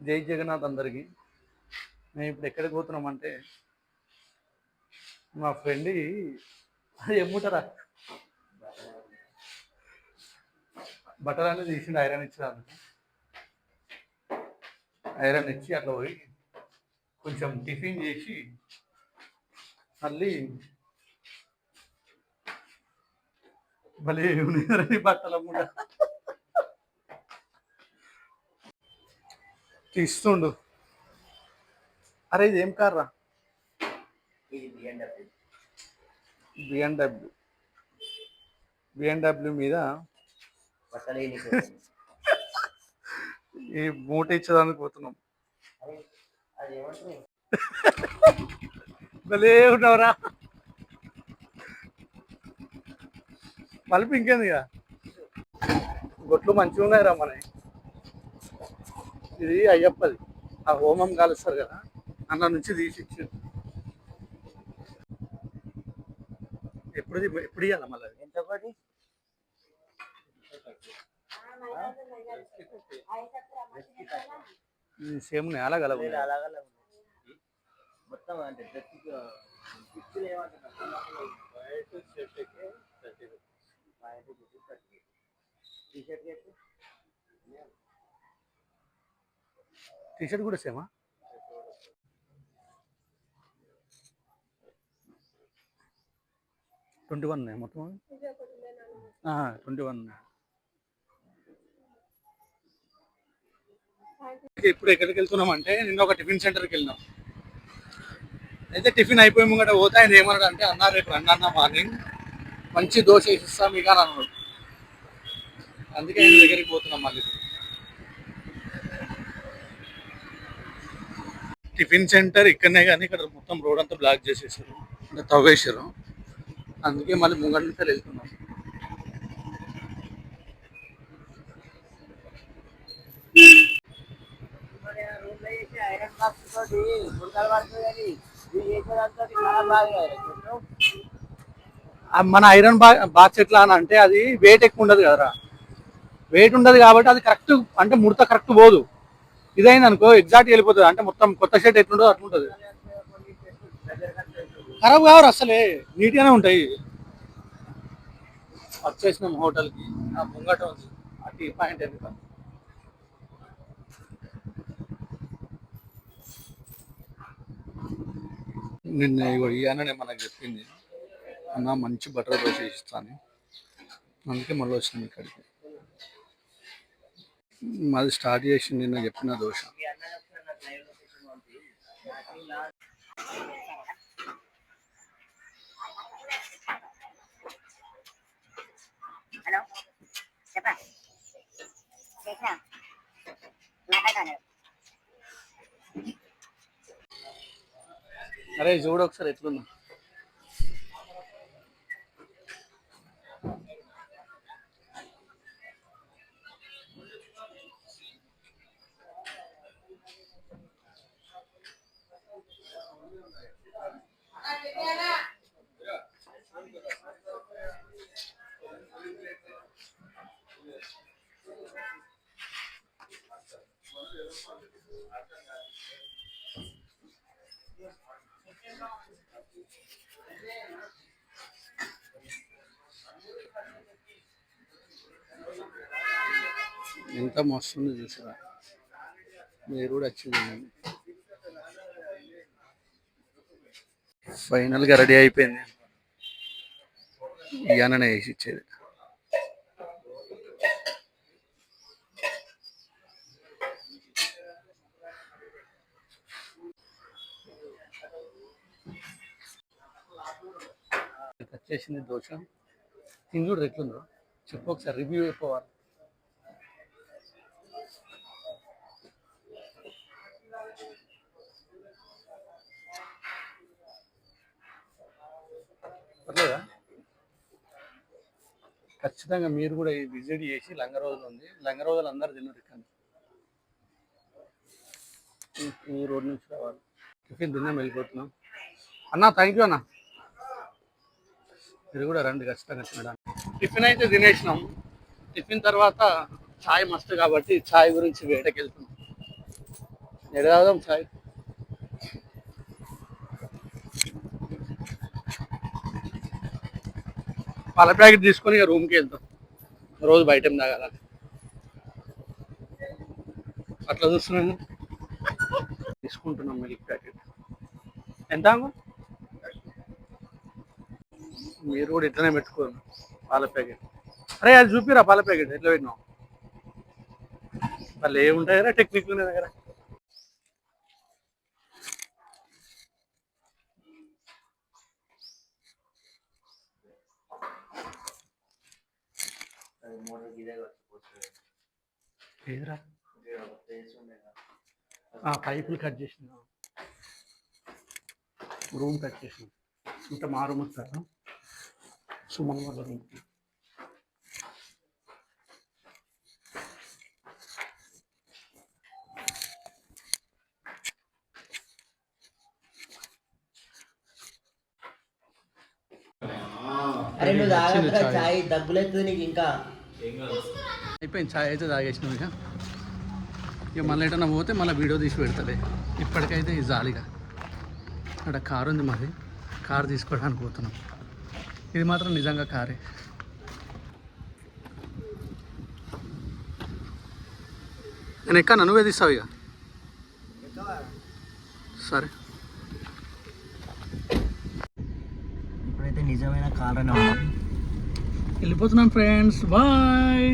జై జగన్నాథ్ అందరికీ. మేము ఇప్పుడు ఎక్కడికి పోతున్నామంటే మా ఫ్రెండ్ ఎమ్ముటరా బట్టలు అనేది తీసిండు ఐరన్ ఇచ్చాను ఐరన్ ఇచ్చి అట్లా పోయి కొంచెం టిఫిన్ చేసి మళ్ళీ మళ్ళీ బట్టలు అమ్ముడా తీస్తుండు అరే ఇది ఏం కార్ రా? బిఎండబ్ల్యూ బిఎండబ్ల్యూ మీద ఈ మూట ఇచ్చేదానికి పోతున్నాం. భలే ఉన్నావురా. మలుపు ఇంకేంది ఇక గొట్లు మంచిగా ఉన్నాయిరా మనవి. ఇది అయ్యప్పది. ఆ హోమం కాలుస్తారు కదా అన్న నుంచి తీసి ఇచ్చిండు ఎప్పుడు ఎప్పుడు ఇవ్వాలి మళ్ళీ ఎంత ఒకటి సేమ్ అలాగ అలాగ ఉన్నాయి. మొత్తం అంటే టీ షర్ట్ టీషర్ట్ కూడా సేమా ట్వంటీ వన్ మొత్తం? ట్వంటీ వన్ ఇప్పుడు ఎక్కడికి వెళ్తున్నాం అంటే నిన్న ఒక టిఫిన్ సెంటర్కి వెళ్ళినాం. అయితే టిఫిన్ అయిపోయి ముంగట పోతే ఆయన ఏమన్నాడు అంటే అన్న రేపు రండి అన్న మార్నింగ్. మంచి దోశ వేసిస్తాం ఇక అన్నాడు. అందుకే ఆయన దగ్గరికి పోతున్నాం మళ్ళీ. టిఫిన్ సెంటర్ ఇక్కడనే కానీ ఇక్కడ మొత్తం రోడ్ అంతా బ్లాక్ చేసేసారు. అంటే తవ్వేశారు. అందుకే మళ్ళీ ముంగటి నుంచి వెళ్తున్నాం. మన ఐరన్ బా బాక్స్ ఎట్లా అని అంటే అది వెయిట్ ఎక్కువ ఉండదు కదరా. వెయిట్ ఉండదు కాబట్టి అది కరెక్ట్ అంటే ముడత కరెక్ట్ పోదు. ఇదైంది అనుకో ఎగ్జాక్ట్ వెళ్ళిపోతుంది. అంటే మొత్తం కొత్త షర్ట్ ఎట్లుంటుందో అట్లుంటుంది. ఖరాబ్ కావరు అసలే నీట్గానే ఉంటాయి. వచ్చేసినాం హోటల్కి ఆ ముంగట ఉంది. ఆ టీ పాయింట్ ఎందుకు నిన్న ఇగో మనకు చెప్పింది. అన్న మంచి బటర్ దోశ ఇస్తాను అందుకే మళ్ళీ వచ్చినాం ఇక్కడికి. మాది స్టార్ట్ చేసి నిన్న చెప్పిన హలో చేసినా? మాట్లాడతాను. అరే చూడు ఒకసారి ఎట్లుందా? ఎంత మస్తుంది చూసారా. మీరు కూడా వచ్చింది ఫైనల్గా రెడీ అయిపోయింది. ఇయ్యాననే వేసి ఇచ్చేది వచ్చేసింది దోశ. తిని చూడు ఎట్లుందో? చెప్పు ఒకసారి రివ్యూ అయిపోవాలి. పర్లేదా? ఖచ్చితంగా మీరు కూడా విజిట్ చేసి లంగ రోజులు ఉంది. లంగ రోజులు అందరు తిన్నారు ఇక్కడ. ఈ- రోడ్ నుంచి రావాలి. టిఫిన్ తిన్నాం వెళ్ళిపోతున్నాం. అన్న థ్యాంక్ యూ అన్న. మీరు కూడా రండి ఖచ్చితంగా తినడానికి. టిఫిన్ అయితే తినేసినాం. టిఫిన్ తర్వాత ఛాయ్ మస్తు కాబట్టి ఛాయ్ గురించి వేటకి వెళ్తున్నాం ఎడ పాల ప్యాకెట్ తీసుకొని ఇక రూమ్కి వెళ్తాం. రోజు బయట ఏం తాగాలని. అట్లా చూస్తున్నాను. తీసుకుంటున్నాం మిల్క్ ప్యాకెట్ ఎంత మీరు కూడా ఇట్లనే పెట్టుకోరు పాల ప్యాకెట్. అరే అది చూపిరా పాల ప్యాకెట్. ఎట్లా పెట్టినావు? వాళ్ళు ఏముంటాయరా టెక్నిక్ దగ్గర. పైపులు కట్ చేసిన రూమ్ కట్ చేసిన ఇంత మా రూమ్ వస్తారా సుమన్ వాళ్ళ రూమ్ అరే నువ్వు తాగట్రా చాయ్ డబ్బులెత్తు నీకు ఇంకా. అయిపోయింది ఛాయ్ అయితే తాగేసినాం ఇక. ఇక మళ్ళీ ఎటన్నా పోతే మళ్ళీ వీడియో తీసి పెడతలే. ఇప్పటికైతే ఈ జాలిగా. అక్కడ కారు ఉంది మాది. కారు తీసుకోవడానికి పోతున్నాం. ఇది మాత్రం నిజంగా కారే. నేను ఎక్క నువ్వే తీస్తావు ఇక? సరే. ఇప్పుడైతే నిజమైన కారణం వెళ్ళిపోతున్నాను ఫ్రెండ్స్ బాయ్